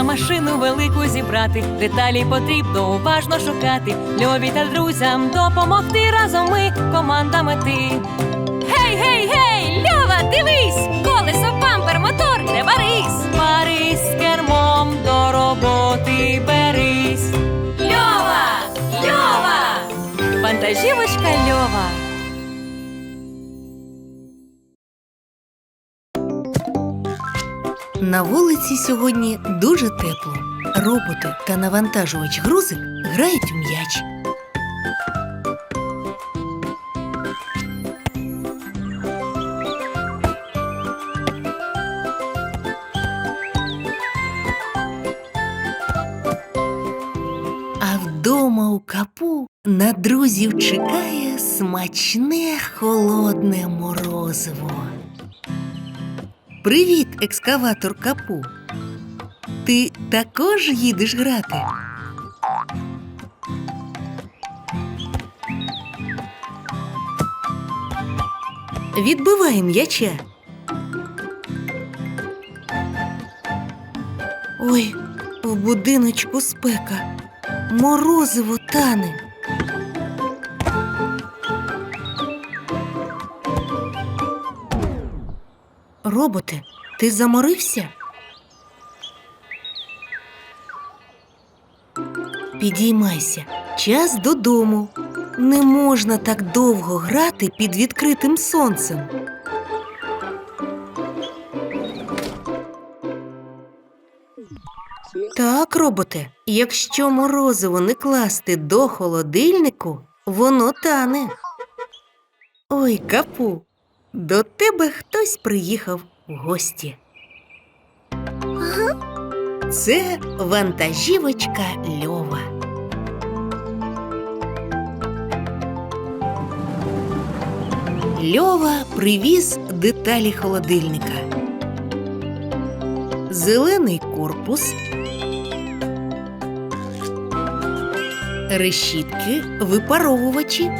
Треба машину велику зібрати, деталі потрібно уважно шукати. Льові та друзям допомогти разом ми команда мети. Гей, гей, гей! Льова, дивись! Колесо, бампер, мотор, не барись! Парись кермом до роботи берись. Льова! Льова! Вантажівочка Льова. На вулиці сьогодні дуже тепло. Роботи та навантажувач грузик грають у м'яч. А вдома у капу на друзів чекає смачне холодне морозиво. Привіт, екскаватор капу. Ти також їдеш грати? Відбивай м'яча. Ой, в будиночку спека. Морозиво тане. Роботе, ти заморився? Підіймайся, час додому. Не можна так довго грати під відкритим сонцем. Так, роботе, якщо морозиво не класти до холодильнику, воно тане. Ой, капу, до тебе хтось приїхав в гості. Це вантажівочка Льова. Льова привіз деталі холодильника. Зелений корпус, решітки, випаровувачі.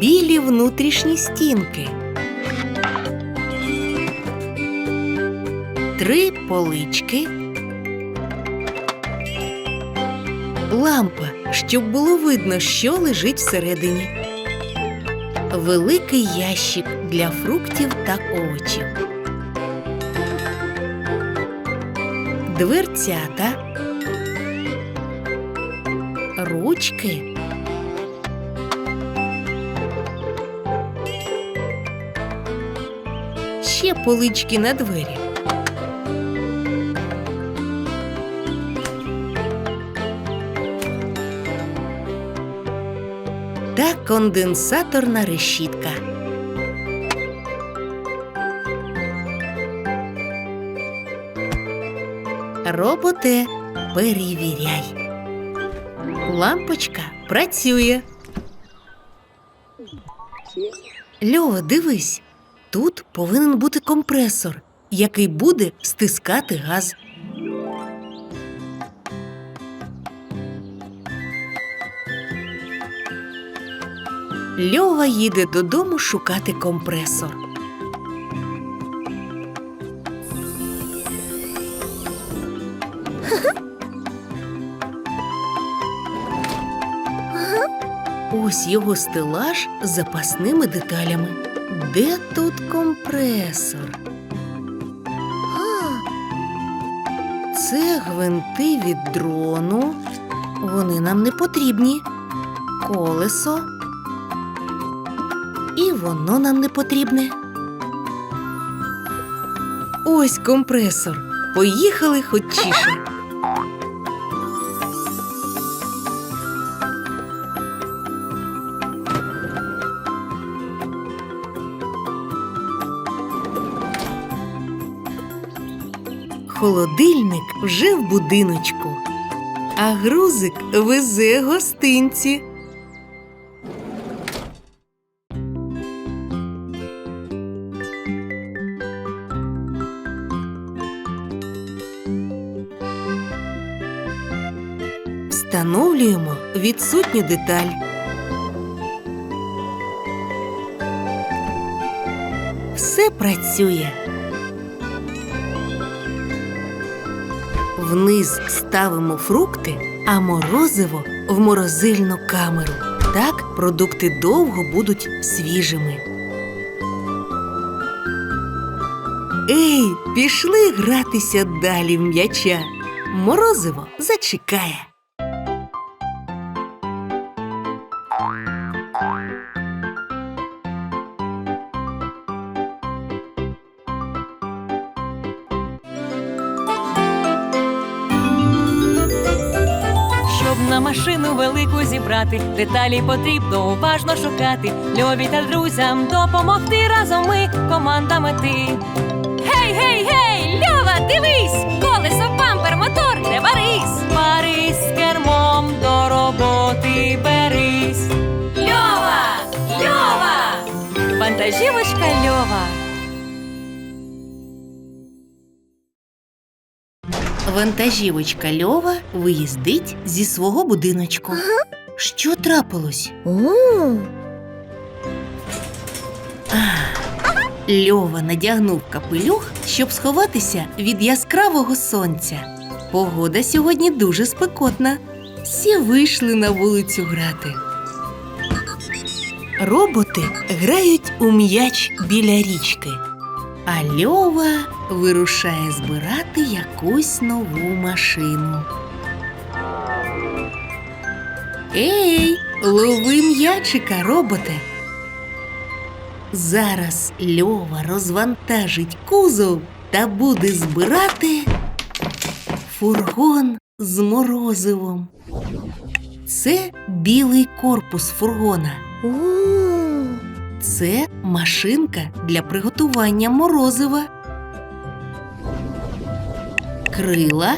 Білі внутрішні стінки. Три полички. Лампа, щоб було видно, що лежить всередині. Великий ящик для фруктів та овочів. Дверцята. Ручки. Ще полички на двері. Та конденсаторна решітка. Роботе, перевіряй. Лампочка працює. Льова, дивись. Тут повинен бути компресор, який буде стискати газ. Льова їде додому шукати компресор. Ось його стелаж з запасними деталями. Де тут компресор? А, це гвинти від дрону. Вони нам не потрібні. Колесо. І воно нам не потрібне. Ось компресор. Поїхали хочіше. Холодильник вже в будиночку, а грузик везе гостинці. Встановлюємо відсутню деталь. Все працює. Вниз ставимо фрукти, а морозиво в морозильну камеру. Так продукти довго будуть свіжими. Ей, пішли гратися далі в м'яча. Морозиво зачекає. Машину велику зібрати, деталі потрібно уважно шукати. Льові та друзям допомогти разом ми команда мети. Гей, гей, гей! Льова, дивись! Колесо, бампер, мотор, не барись! Парись кермом до роботи берись. Льова! Льова! Вантажівочка Льова. Вантажівочка Льова виїздить зі свого будиночку. Що трапилось? Льова надягнув капелюх, щоб сховатися від яскравого сонця. Погода сьогодні дуже спекотна. Всі вийшли на вулицю грати. Роботи грають у м'яч біля річки, а Льова вирушає збирати якусь нову машину. Ей, лови м'ячика, роботе! Зараз Льова розвантажить кузов та буде збирати фургон з морозивом. Це білий корпус фургона. Це машинка для приготування морозива. Крила,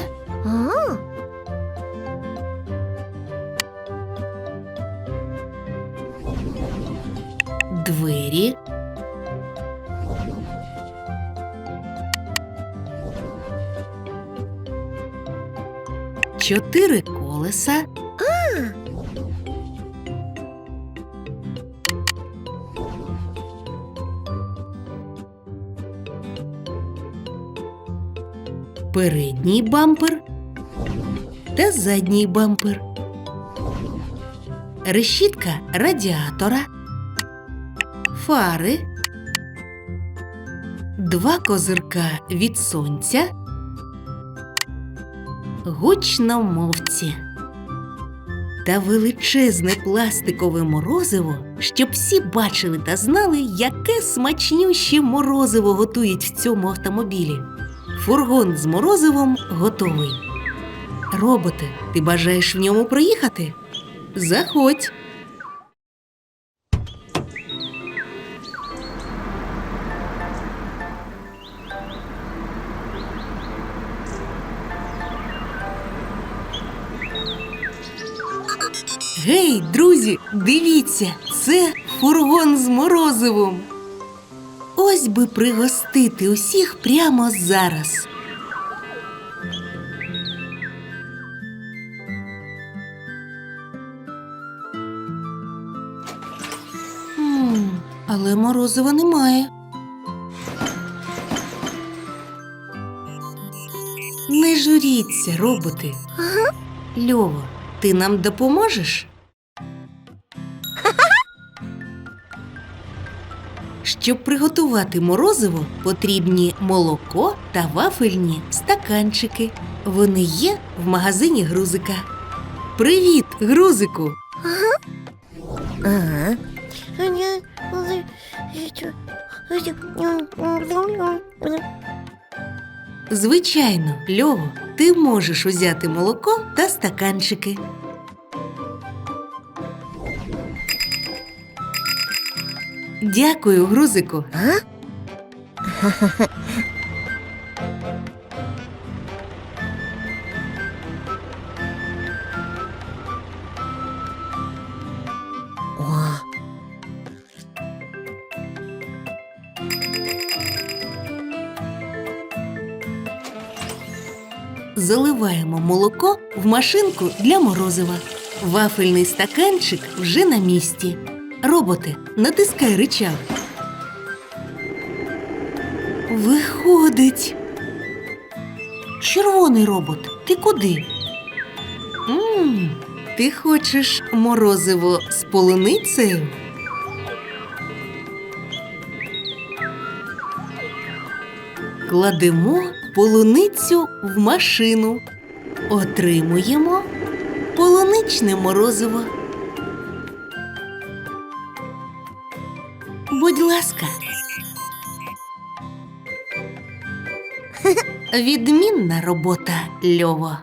двері. Чотири колеса. Передній бампер та задній бампер, решітка радіатора, фари, два козирка від сонця, гучномовці та величезне пластикове морозиво, щоб всі бачили та знали, яке смачнюще морозиво готують в цьому автомобілі. Фургон з морозивом готовий. Роботи, ти бажаєш в ньому проїхати? Заходь. Гей, друзі, дивіться, це фургон з морозивом. Ось би пригостити усіх прямо зараз. Але морозива немає. Не журіться, роботи. Льово, ти нам допоможеш? Щоб приготувати морозиво, потрібні молоко та вафельні стаканчики. Вони є в магазині грузика. Привіт, грузику! Ага. Звичайно, Льово, ти можеш узяти молоко та стаканчики. Дякую, грузику. А? Заливаємо молоко в машинку для морозива. Вафельний стаканчик вже на місці. Роботи, натискай рычаг. Виходить. Червоний робот, ти куди? м ти хочеш морозиво з полуницею? Кладемо полуницю в машину. Отримуємо полуничне морозиво. Ласка. Відмінна робота, Льово.